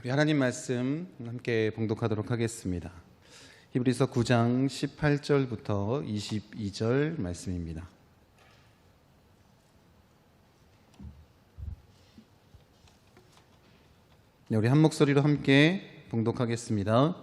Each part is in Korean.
우리 하나님 말씀 함께 봉독하도록 하겠습니다. 히브리서 9장 18절부터 22절 말씀입니다. 네, 우리 한 목소리로 함께 봉독하겠습니다.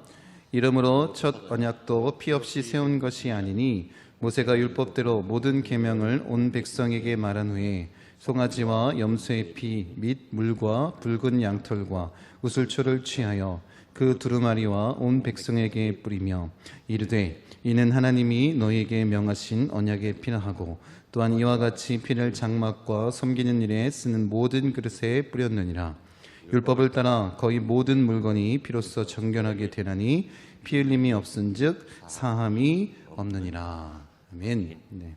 이러므로 첫 언약도 피 없이 세운 것이 아니니 모세가 율법대로 모든 계명을 온 백성에게 말한 후에 송아지와 염소의 피 및 물과 붉은 양털과 우슬초를 취하여 그 두루마리와 온 백성에게 뿌리며 이르되 이는 하나님이 너희에게 명하신 언약의 피라 하고 또한 이와 같이 피를 장막과 섬기는 일에 쓰는 모든 그릇에 뿌렸느니라 율법을 따라 거의 모든 물건이 피로써 정결하게 되나니 피 흘림이 없은즉 사함이 없느니라 아멘. 네.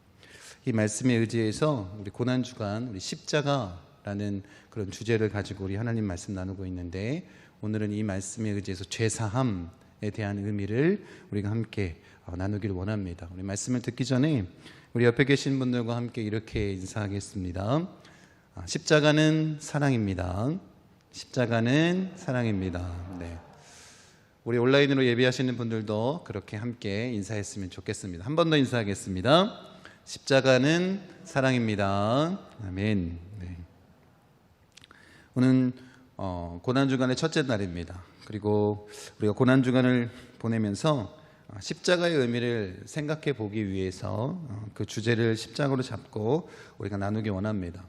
이 말씀에 의지해서 우리 고난 주간 우리 십자가라는 그런 주제를 가지고 우리 하나님 말씀 나누고 있는데 오늘은 이 말씀에 의지해서 죄 사함에 대한 의미를 우리가 함께 어, 나누기를 원합니다. 우리 말씀을 듣기 전에 우리 옆에 계신 분들과 함께 이렇게 인사하겠습니다. 아, 십자가는 사랑입니다. 십자가는 사랑입니다. 네. 우리 온라인으로 예배하시는 분들도 그렇게 함께 인사했으면 좋겠습니다. 한 번 더 인사하겠습니다. 십자가는 사랑입니다. 아멘. 네. 오늘 어, 고난 주간의 첫째 날입니다. 그리고 우리가 고난 주간을 보내면서 어, 십자가의 의미를 생각해 보기 위해서 어, 그 주제를 십자가로 잡고 우리가 나누기 원합니다.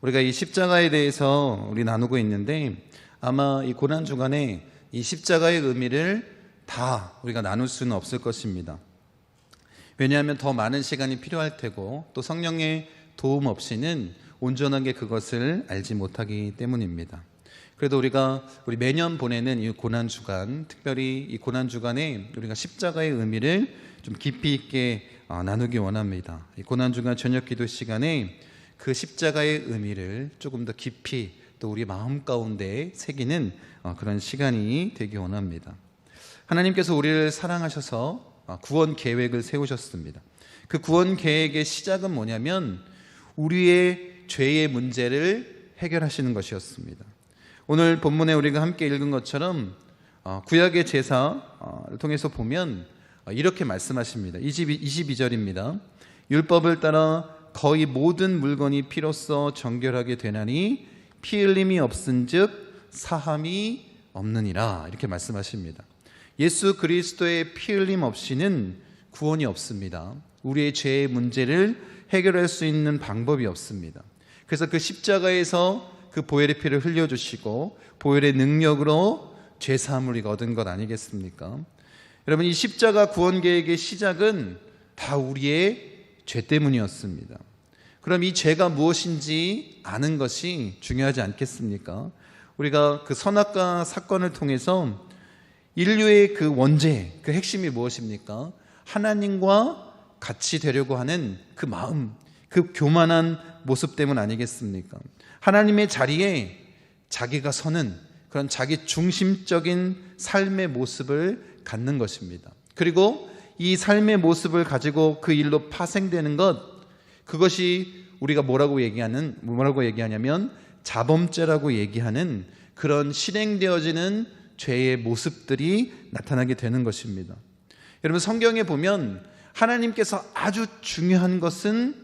우리가 이 십자가에 대해서 우리 나누고 있는데 아마 이 고난 주간에 이 십자가의 의미를 다 우리가 나눌 수는 없을 것입니다. 왜냐하면 더 많은 시간이 필요할 테고 또 성령의 도움 없이는 온전하게 그것을 알지 못하기 때문입니다. 그래도 우리가 우리 매년 보내는 이 고난 주간, 특별히 이 고난 주간에 우리가 십자가의 의미를 좀 깊이 있게 어, 나누기 원합니다. 이 고난 주간 저녁 기도 시간에 그 십자가의 의미를 조금 더 깊이 또 우리 마음 가운데 새기는 어, 그런 시간이 되기 원합니다. 하나님께서 우리를 사랑하셔서 어, 구원 계획을 세우셨습니다. 그 구원 계획의 시작은 뭐냐면 우리의 죄의 문제를 해결하시는 것이었습니다. 오늘 본문에 우리가 함께 읽은 것처럼 어, 구약의 제사를 통해서 보면 이렇게 말씀하십니다. 22 절입니다. 율법을 따라 거의 모든 물건이 피로써 정결하게 되나니 피 흘림이 없은즉 사함이 없느니라 이렇게 말씀하십니다. 예수 그리스도의 피 흘림 없이는 구원이 없습니다. 우리의 죄의 문제를 해결할 수 있는 방법이 없습니다. 그래서 그 십자가에서 그 보혈의 피를 흘려주시고 보혈의 능력으로 죄 사함을 얻은 것 아니겠습니까? 여러분 이 십자가 구원 계획의 시작은 다 우리의 죄 때문이었습니다. 그럼 이 죄가 무엇인지 아는 것이 중요하지 않겠습니까? 우리가 그 선악과 사건을 통해서 인류의 그 원죄, 그 핵심이 무엇입니까? 하나님과 같이 되려고 하는 그 마음, 그 교만한 모습 때문 아니겠습니까? 하나님의 자리에 자기가 서는 그런 자기 중심적인 삶의 모습을 갖는 것입니다. 그리고 이 삶의 모습을 가지고 그 일로 파생되는 것, 그것이 우리가 뭐라고 얘기하는, 뭐라고 얘기하냐면 자범죄라고 얘기하는 그런 실행되어지는 죄의 모습들이 나타나게 되는 것입니다. 여러분 성경에 보면 하나님께서 아주 중요한 것은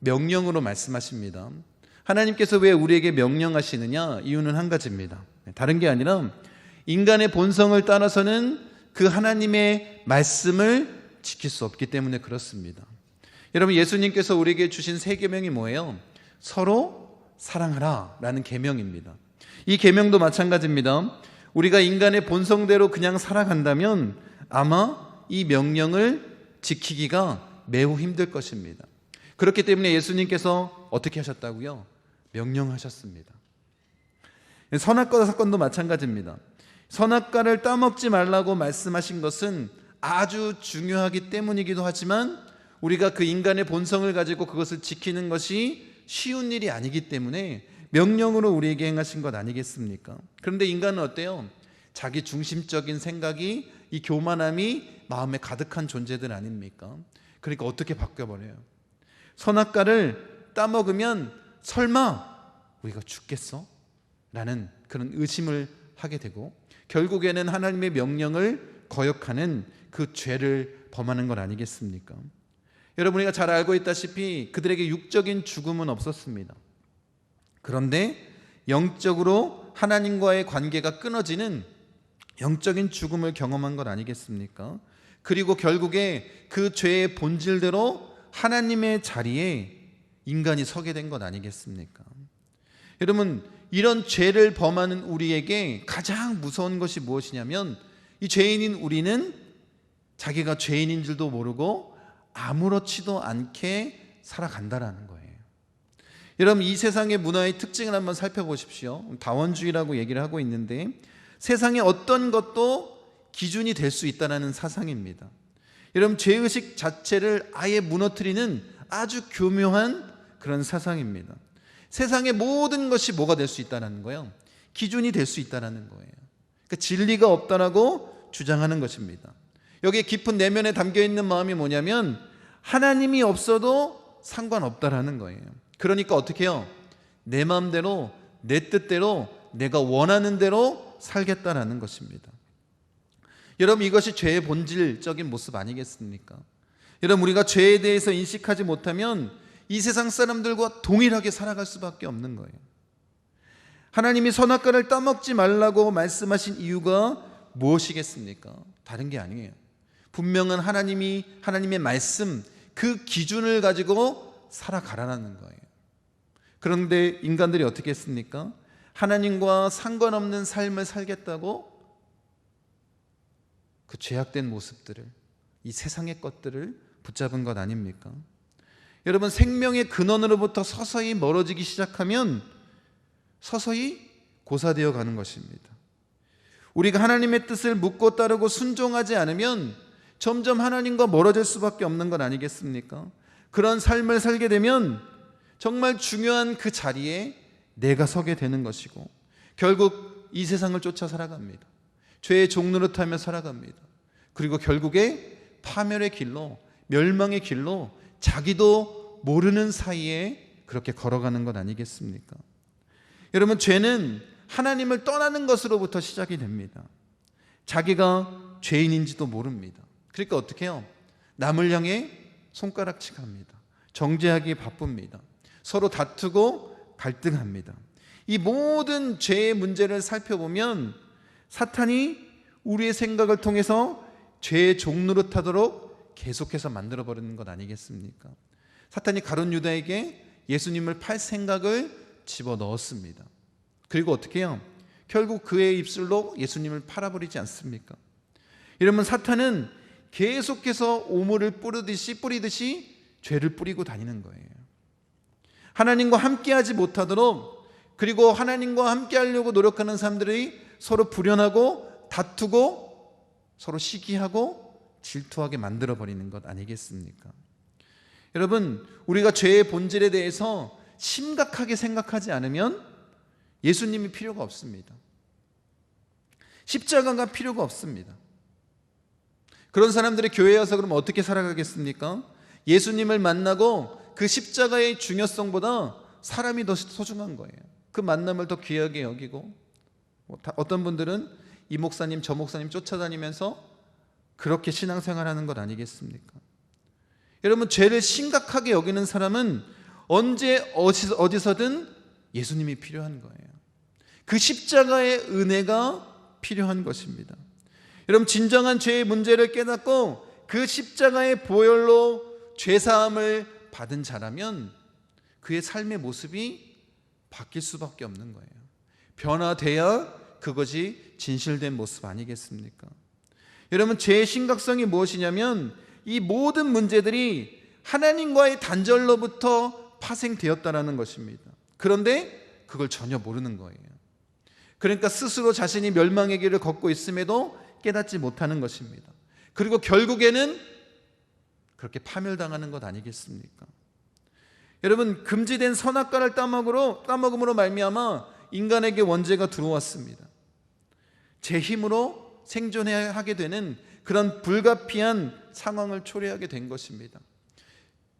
명령으로 말씀하십니다. 하나님께서 왜 우리에게 명령하시느냐? 이유는 한 가지입니다. 다른 게 아니라 인간의 본성을 따라서는 그 하나님의 말씀을 지킬 수 없기 때문에 그렇습니다. 여러분 예수님께서 우리에게 주신 세 계명이 뭐예요? 서로 사랑하라라는 계명입니다. 이 계명도 마찬가지입니다. 우리가 인간의 본성대로 그냥 살아간다면 아마 이 명령을 지키기가 매우 힘들 것입니다. 그렇기 때문에 예수님께서 어떻게 하셨다고요? 명령하셨습니다. 선악과 사건도 마찬가지입니다. 선악과를 따먹지 말라고 말씀하신 것은 아주 중요하기 때문이기도 하지만 우리가 그 인간의 본성을 가지고 그것을 지키는 것이 쉬운 일이 아니기 때문에 명령으로 우리에게 행하신 것 아니겠습니까? 그런데 인간은 어때요? 자기 중심적인 생각이 이 교만함이 마음에 가득한 존재들 아닙니까? 그러니까 어떻게 바뀌어버려요? 선악과를 따먹으면 설마 우리가 죽겠어? 라는 그런 의심을 하게 되고 결국에는 하나님의 명령을 거역하는 그 죄를 범하는 것 아니겠습니까? 여러분 우리가 잘 알고 있다시피 그들에게 육적인 죽음은 없었습니다. 그런데 영적으로 하나님과의 관계가 끊어지는 영적인 죽음을 경험한 것 아니겠습니까? 그리고 결국에 그 죄의 본질대로 하나님의 자리에 인간이 서게 된 것 아니겠습니까? 여러분, 이런 죄를 범하는 우리에게 가장 무서운 것이 무엇이냐면 이 죄인인 우리는 자기가 죄인인 줄도 모르고 아무렇지도 않게 살아간다라는 거예요. 여러분, 이 세상의 문화의 특징을 한번 살펴보십시오. 다원주의라고 얘기를 하고 있는데 세상에 어떤 것도 기준이 될 수 있다는 사상입니다. 여러분, 죄의식 자체를 아예 무너뜨리는 아주 교묘한 그런 사상입니다. 세상의 모든 것이 뭐가 될 수 있다는 거예요? 기준이 될 수 있다는 거예요. 그러니까 진리가 없다라고 주장하는 것입니다. 여기에 깊은 내면에 담겨 있는 마음이 뭐냐면 하나님이 없어도 상관없다라는 거예요. 그러니까 어떻게 해요? 내 마음대로 내 뜻대로 내가 원하는 대로 살겠다라는 것입니다. 여러분 이것이 죄의 본질적인 모습 아니겠습니까? 여러분 우리가 죄에 대해서 인식하지 못하면 이 세상 사람들과 동일하게 살아갈 수밖에 없는 거예요. 하나님이 선악과를 따먹지 말라고 말씀하신 이유가 무엇이겠습니까? 다른 게 아니에요. 분명한 하나님이 하나님의 말씀 그 기준을 가지고 살아가라는 거예요. 그런데 인간들이 어떻게 했습니까? 하나님과 상관없는 삶을 살겠다고 그 죄악된 모습들을 이 세상의 것들을 붙잡은 것 아닙니까? 여러분 생명의 근원으로부터 서서히 멀어지기 시작하면 서서히 고사되어 가는 것입니다. 우리가 하나님의 뜻을 묻고 따르고 순종하지 않으면 점점 하나님과 멀어질 수밖에 없는 것 아니겠습니까? 그런 삶을 살게 되면 정말 중요한 그 자리에 내가 서게 되는 것이고 결국 이 세상을 쫓아 살아갑니다. 죄의 타며 살아갑니다. 그리고 결국에 파멸의 길로 멸망의 길로 자기도 모르는 사이에 그렇게 걸어가는 것 아니겠습니까? 여러분 죄는 하나님을 떠나는 것으로부터 시작이 됩니다. 자기가 죄인인지도 모릅니다. 그러니까 어떻게 해요? 남을 향해 손가락질 합니다. 정죄하기 바쁩니다. 서로 다투고 갈등합니다. 이 모든 죄의 문제를 살펴보면 사탄이 우리의 생각을 통해서 죄의 종로를 타도록 계속해서 만들어 버리는 것 아니겠습니까? 사탄이 가론 유다에게 예수님을 팔 생각을 집어 넣었습니다. 그리고 어떻게 해요? 결국 그의 입술로 예수님을 팔아버리지 않습니까? 이러면 사탄은 계속해서 오물을 뿌리듯이 뿌리듯이 죄를 뿌리고 다니는 거예요. 하나님과 함께하지 못하도록 그리고 하나님과 함께하려고 노력하는 사람들이 서로 불연하고 다투고 서로 시기하고 질투하게 만들어 버리는 것 아니겠습니까? 여러분, 우리가 죄의 본질에 대해서 심각하게 생각하지 않으면 예수님이 필요가 없습니다. 십자가가 필요가 없습니다. 그런 사람들이 교회에 와서 그럼 어떻게 살아가겠습니까? 예수님을 만나고 그 십자가의 중요성보다 사람이 더 소중한 거예요. 그 만남을 더 귀하게 여기고 뭐 어떤 분들은 이 목사님 저 목사님 쫓아다니면서 그렇게 신앙생활하는 것 아니겠습니까? 여러분 죄를 심각하게 여기는 사람은 언제 어디서든 예수님이 필요한 거예요. 그 십자가의 은혜가 필요한 것입니다. 여러분 진정한 죄의 문제를 깨닫고 그 십자가의 보혈로 죄 사함을 받은 자라면 그의 삶의 모습이 바뀔 수밖에 없는 거예요. 변화돼야 그것이 진실된 모습 아니겠습니까? 여러분 죄의 심각성이 무엇이냐면 이 모든 문제들이 하나님과의 단절로부터 파생되었다라는 것입니다. 그런데 그걸 전혀 모르는 거예요. 그러니까 스스로 자신이 멸망의 길을 걷고 있음에도 깨닫지 못하는 것입니다. 그리고 결국에는 그렇게 파멸당하는 것 아니겠습니까? 여러분 금지된 선악과를 따먹으로 따먹음으로 말미암아 인간에게 원죄가 들어왔습니다. 제 힘으로 생존해야 하게 되는 그런 불가피한 상황을 초래하게 된 것입니다.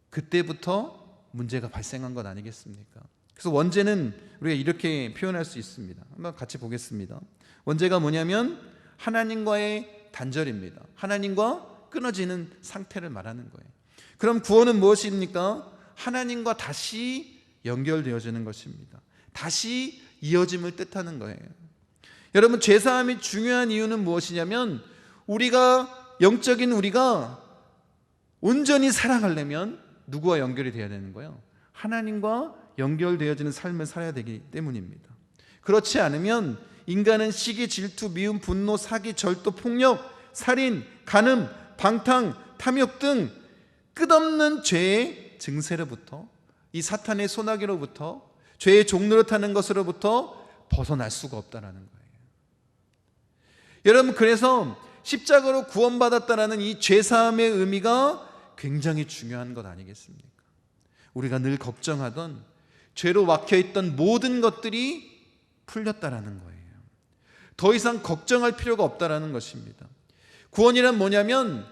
그때부터 문제가 발생한 것 아니겠습니까? 그래서 원죄는 우리가 이렇게 표현할 수 있습니다. 한번 같이 보겠습니다. 원죄가 뭐냐면 하나님과의 단절입니다. 하나님과 끊어지는 상태를 말하는 거예요. 그럼 구원은 무엇입니까? 하나님과 다시 연결되어지는 것입니다. 다시 이어짐을 뜻하는 거예요. 여러분 죄사함이 중요한 이유는 무엇이냐면 우리가 영적인 우리가 온전히 살아가려면 누구와 연결이 돼야 되는 거예요? 하나님과 연결되어지는 삶을 살아야 되기 때문입니다. 그렇지 않으면 인간은 시기, 질투, 미움, 분노, 사기, 절도, 폭력, 살인, 간음, 방탕, 탐욕 등 끝없는 죄의 증세로부터 이 사탄의 소나기로부터 죄의 타는 것으로부터 벗어날 수가 없다라는 거예요. 여러분 그래서 십자가로 구원받았다라는 이 죄사함의 의미가 굉장히 중요한 것 아니겠습니까? 우리가 늘 걱정하던 죄로 막혀 있던 모든 것들이 풀렸다라는 거예요. 더 이상 걱정할 필요가 없다라는 것입니다. 구원이란 뭐냐면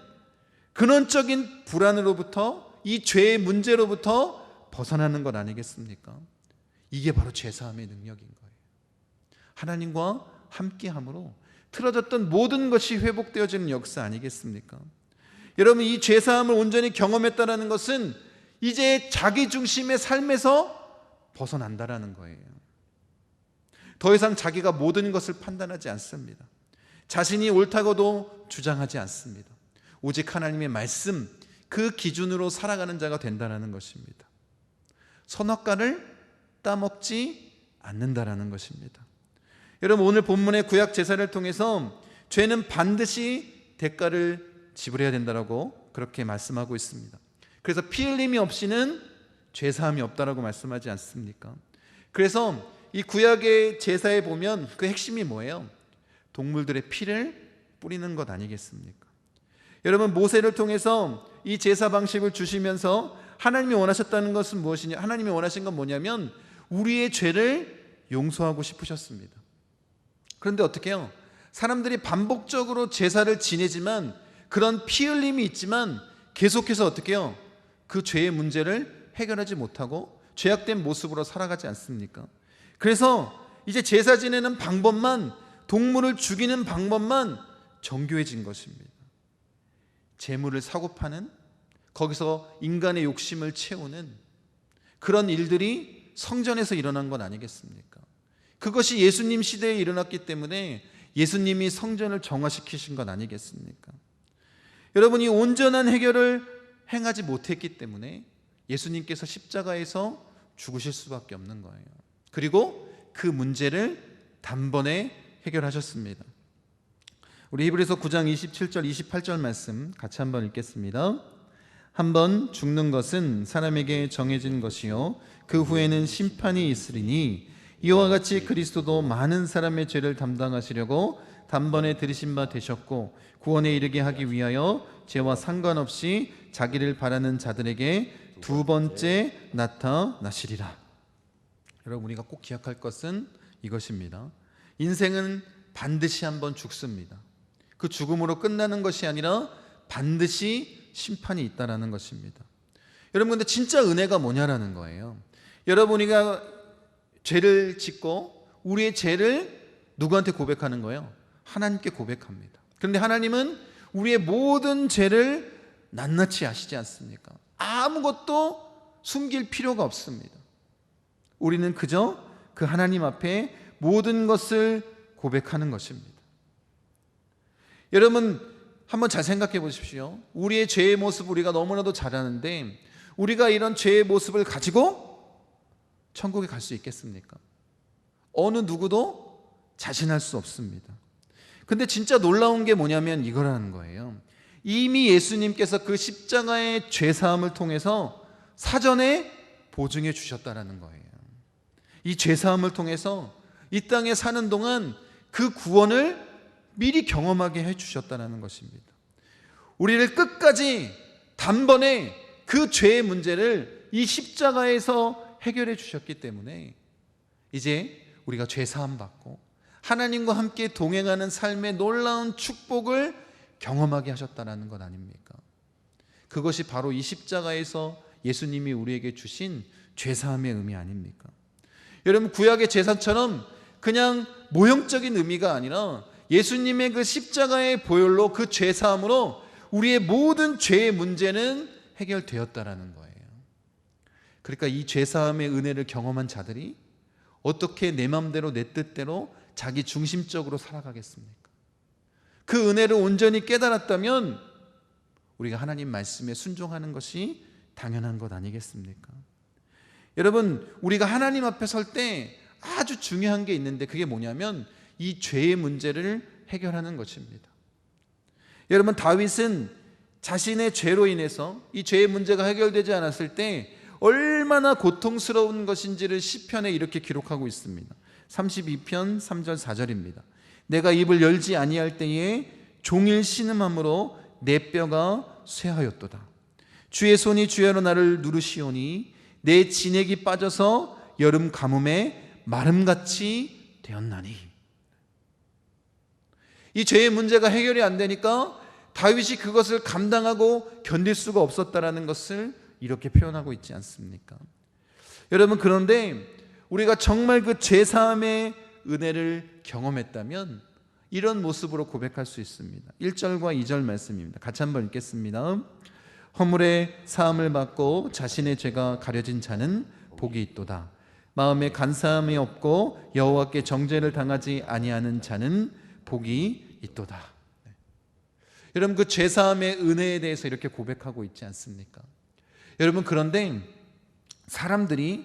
근원적인 불안으로부터 이 죄의 문제로부터 벗어나는 것 아니겠습니까? 이게 바로 죄사함의 능력인 거예요. 하나님과 함께함으로 틀어졌던 모든 것이 회복되어지는 역사 아니겠습니까? 여러분 이 죄사함을 온전히 경험했다라는 것은 이제 자기 중심의 삶에서 벗어난다라는 거예요. 더 이상 자기가 모든 것을 판단하지 않습니다. 자신이 옳다고도 주장하지 않습니다. 오직 하나님의 말씀 그 기준으로 살아가는 자가 된다는 것입니다. 선악과를 따먹지 않는다라는 것입니다. 여러분 오늘 본문의 구약 제사를 통해서 죄는 반드시 대가를 지불해야 된다라고 그렇게 말씀하고 있습니다. 그래서 피 흘림이 없이는 죄 사함이 없다라고 말씀하지 않습니까? 그래서 이 구약의 제사에 보면 그 핵심이 뭐예요? 동물들의 피를 뿌리는 것 아니겠습니까? 여러분 모세를 통해서 이 제사 방식을 주시면서 하나님이 원하셨다는 것은 무엇이냐? 하나님이 원하신 건 뭐냐면 우리의 죄를 용서하고 싶으셨습니다. 그런데 어떻게 해요? 사람들이 반복적으로 제사를 지내지만 그런 피 흘림이 있지만 계속해서 어떻게 해요? 그 죄의 문제를 해결하지 못하고 죄악된 모습으로 살아가지 않습니까? 그래서 이제 제사 지내는 방법만 동물을 죽이는 방법만 정교해진 것입니다. 재물을 사고 파는 거기서 인간의 욕심을 채우는 그런 일들이 성전에서 일어난 건 아니겠습니까? 그것이 예수님 시대에 일어났기 때문에 예수님이 성전을 정화시키신 건 아니겠습니까? 여러분이 온전한 해결을 행하지 못했기 때문에 예수님께서 십자가에서 죽으실 수밖에 없는 거예요. 그리고 그 문제를 단번에 해결하셨습니다. 우리 히브리서 9장 27절 28절 말씀 같이 한번 읽겠습니다. 한번 죽는 것은 사람에게 정해진 것이요 그 후에는 심판이 있으리니 이와 같이 그리스도도 많은 사람의 죄를 담당하시려고 단번에 들으신 바 되셨고 구원에 이르게 하기 위하여 죄와 상관없이 자기를 바라는 자들에게 두 번째 나타나시리라. 여러분 우리가 꼭 기억할 것은 이것입니다. 인생은 반드시 한번 죽습니다. 그 죽음으로 끝나는 것이 아니라 반드시 심판이 있다라는 것입니다. 여러분 근데 진짜 은혜가 뭐냐라는 거예요. 여러분 우리가 죄를 짓고 우리의 죄를 누구한테 고백하는 거예요? 하나님께 고백합니다. 그런데 하나님은 우리의 모든 죄를 낱낱이 아시지 않습니까? 아무것도 숨길 필요가 없습니다. 우리는 그저 그 하나님 앞에 모든 것을 고백하는 것입니다. 여러분 한번 잘 생각해 보십시오. 우리의 죄의 모습 우리가 너무나도 잘 아는데 우리가 이런 죄의 모습을 가지고 천국에 갈 수 있겠습니까? 어느 누구도 자신할 수 없습니다. 근데 진짜 놀라운 게 뭐냐면 이거라는 거예요. 이미 예수님께서 그 십자가의 죄 사함을 통해서 사전에 보증해 주셨다라는 거예요. 이 죄 사함을 통해서 이 땅에 사는 동안 그 구원을 미리 경험하게 해 주셨다라는 것입니다. 우리를 끝까지 단번에 그 죄의 문제를 이 십자가에서 해결해 주셨기 때문에 이제 우리가 죄 사함 받고 하나님과 함께 동행하는 삶의 놀라운 축복을 경험하게 하셨다라는 것 아닙니까? 그것이 바로 이 십자가에서 예수님이 우리에게 주신 죄 사함의 의미 아닙니까? 여러분 구약의 제사처럼 그냥 모형적인 의미가 아니라 예수님의 그 십자가의 보혈로 그 죄 사함으로 우리의 모든 죄의 문제는 해결되었다라는 거예요. 그러니까 이 죄 사함의 은혜를 경험한 자들이 어떻게 내 마음대로 내 뜻대로 자기 중심적으로 살아가겠습니까? 그 은혜를 온전히 깨달았다면 우리가 하나님 말씀에 순종하는 것이 당연한 것 아니겠습니까? 여러분, 우리가 하나님 앞에 설 때 아주 중요한 게 있는데 그게 뭐냐면 이 죄의 문제를 해결하는 것입니다. 여러분, 다윗은 자신의 죄로 인해서 이 죄의 문제가 해결되지 않았을 때 얼마나 고통스러운 것인지를 시편에 이렇게 기록하고 있습니다. 32편 3절 4절입니다. 내가 입을 열지 아니할 때에 종일 신음함으로 내 뼈가 쇠하였도다. 주의 손이 주야로 나를 누르시오니 내 진액이 빠져서 여름 가뭄에 마름같이 되었나니. 이 죄의 문제가 해결이 안 되니까 다윗이 그것을 감당하고 견딜 수가 없었다라는 것을 이렇게 표현하고 있지 않습니까? 여러분 그런데 우리가 정말 그 죄사함의 은혜를 경험했다면 이런 모습으로 고백할 수 있습니다. 1절과 2절 말씀입니다. 같이 한번 읽겠습니다. 허물의 사함을 받고 자신의 죄가 가려진 자는 복이 있도다. 마음에 간사함이 없고 여호와께 정죄를 당하지 아니하는 자는 복이 있도다. 네. 여러분 그 죄사함의 은혜에 대해서 이렇게 고백하고 있지 않습니까? 여러분 그런데 사람들이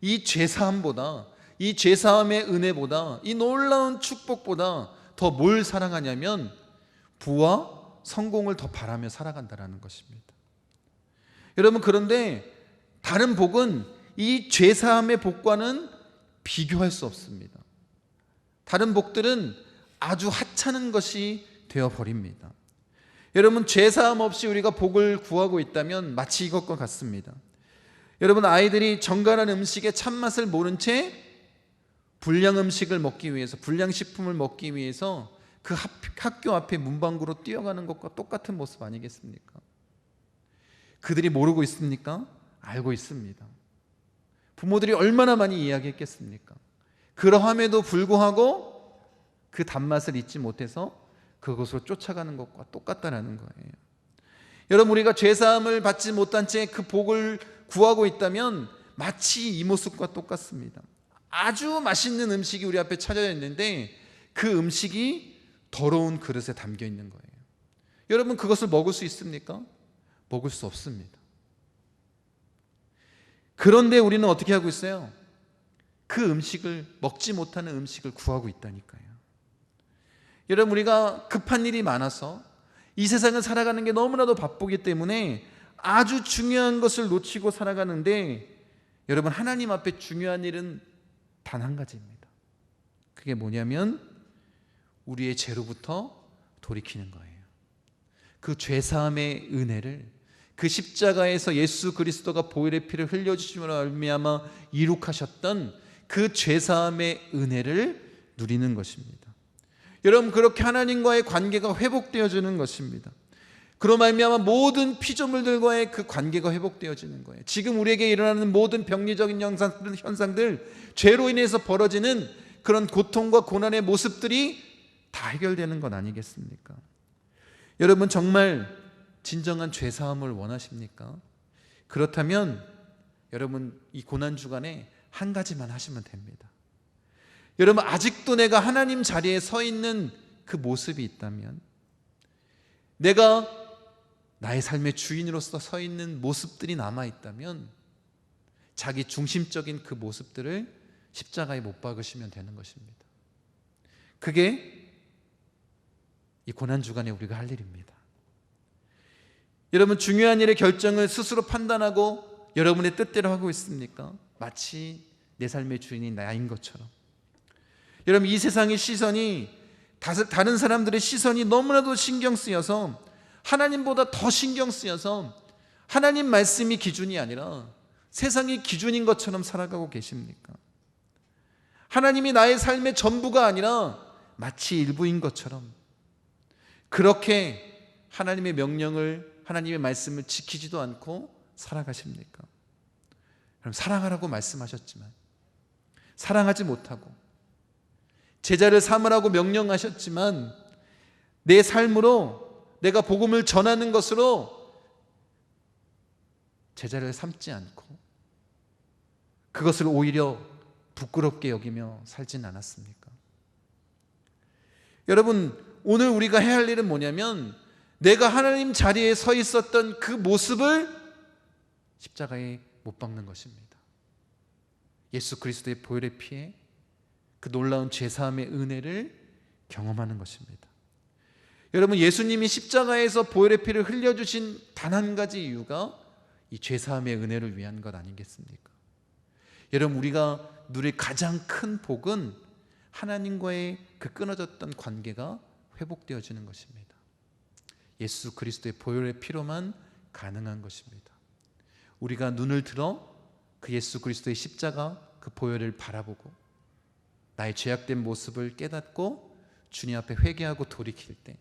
이 죄사함보다 이 죄사함의 은혜보다 이 놀라운 축복보다 더 뭘 사랑하냐면 부와 성공을 더 바라며 살아간다라는 것입니다. 여러분 그런데 다른 복은 이 죄사함의 복과는 비교할 수 없습니다. 다른 복들은 아주 하찮은 것이 되어 버립니다. 여러분 죄사함 없이 우리가 복을 구하고 있다면 마치 이것과 같습니다. 여러분 아이들이 정갈한 음식의 참맛을 모른 채 불량 음식을 먹기 위해서 불량 식품을 먹기 위해서 그 학교 앞에 문방구로 뛰어가는 것과 똑같은 모습 아니겠습니까? 그들이 모르고 있습니까? 알고 있습니다. 부모들이 얼마나 많이 이야기했겠습니까? 그러함에도 불구하고 그 단맛을 잊지 못해서 그것으로 쫓아가는 것과 똑같다라는 거예요. 여러분 우리가 죄 사함을 받지 못한 채 그 복을 구하고 있다면 마치 이 모습과 똑같습니다. 아주 맛있는 음식이 우리 앞에 차려 있는데 그 음식이 더러운 그릇에 담겨 있는 거예요. 여러분 그것을 먹을 수 있습니까? 먹을 수 없습니다. 그런데 우리는 어떻게 하고 있어요? 그 음식을 먹지 못하는 음식을 구하고 있다니까요. 여러분 우리가 급한 일이 많아서 이 세상을 살아가는 게 너무나도 바쁘기 때문에 아주 중요한 것을 놓치고 살아가는데 여러분 하나님 앞에 중요한 일은 단 한 가지입니다. 그게 뭐냐면 우리의 죄로부터 돌이키는 거예요. 그 죄 사함의 은혜를 그 십자가에서 예수 그리스도가 보혈의 피를 흘려 주심으로 말미암아 이룩하셨던 그 죄사함의 은혜를 누리는 것입니다. 여러분 그렇게 하나님과의 관계가 회복되어지는 것입니다. 그로 말미암아 모든 피조물들과의 그 관계가 회복되어지는 거예요. 지금 우리에게 일어나는 모든 병리적인 현상들, 현상들, 죄로 인해서 벌어지는 그런 고통과 고난의 모습들이 다 해결되는 건 아니겠습니까? 여러분 정말 진정한 죄 사함을 원하십니까? 그렇다면 여러분 이 고난 주간에 한 가지만 하시면 됩니다. 여러분 아직도 내가 하나님 자리에 서 있는 그 모습이 있다면 내가 나의 삶의 주인으로서 서 있는 모습들이 남아 있다면 자기 중심적인 그 모습들을 십자가에 못 박으시면 되는 것입니다. 그게 이 고난 주간에 우리가 할 일입니다. 여러분 중요한 일의 결정을 스스로 판단하고 여러분의 뜻대로 하고 있습니까? 마치 내 삶의 주인이 나인 것처럼. 여러분 이 세상의 시선이 다른 사람들의 시선이 너무나도 신경 쓰여서 하나님보다 더 신경 쓰여서 하나님 말씀이 기준이 아니라 세상이 기준인 것처럼 살아가고 계십니까? 하나님이 나의 삶의 전부가 아니라 마치 일부인 것처럼 그렇게 하나님의 명령을 하나님의 말씀을 지키지도 않고 살아가십니까? 그럼 사랑하라고 말씀하셨지만 사랑하지 못하고 제자를 삼으라고 명령하셨지만 내 삶으로 내가 복음을 전하는 것으로 제자를 삼지 않고 그것을 오히려 부끄럽게 여기며 살진 않았습니까? 여러분, 오늘 우리가 해야 할 일은 뭐냐면 내가 하나님 자리에 서 있었던 그 모습을 십자가에 못 박는 것입니다. 예수 그리스도의 보혈의 피에 그 놀라운 죄사함의 은혜를 경험하는 것입니다. 여러분 예수님이 십자가에서 보혈의 피를 흘려 주신 단 한 가지 이유가 이 죄사함의 은혜를 위한 것 아니겠습니까? 여러분 우리가 누릴 가장 큰 복은 하나님과의 그 끊어졌던 관계가 회복되어지는 것입니다. 예수 그리스도의 보혈의 피로만 가능한 것입니다. 우리가 눈을 들어 그 예수 그리스도의 십자가 그 보혈을 바라보고 나의 죄악된 모습을 깨닫고 주님 앞에 회개하고 돌이킬 때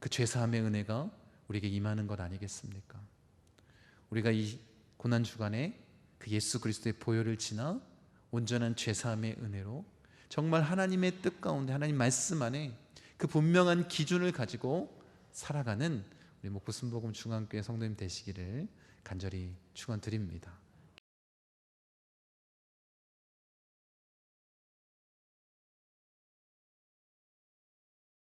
그 죄사함의 은혜가 우리에게 임하는 것 아니겠습니까? 우리가 이 고난 주간에 그 예수 그리스도의 보혈을 지나 온전한 죄사함의 은혜로 정말 하나님의 뜻 가운데 하나님 말씀 안에 그 분명한 기준을 가지고 살아가는 우리 목포 순복음 중앙교회 성도님 되시기를 간절히 축원드립니다.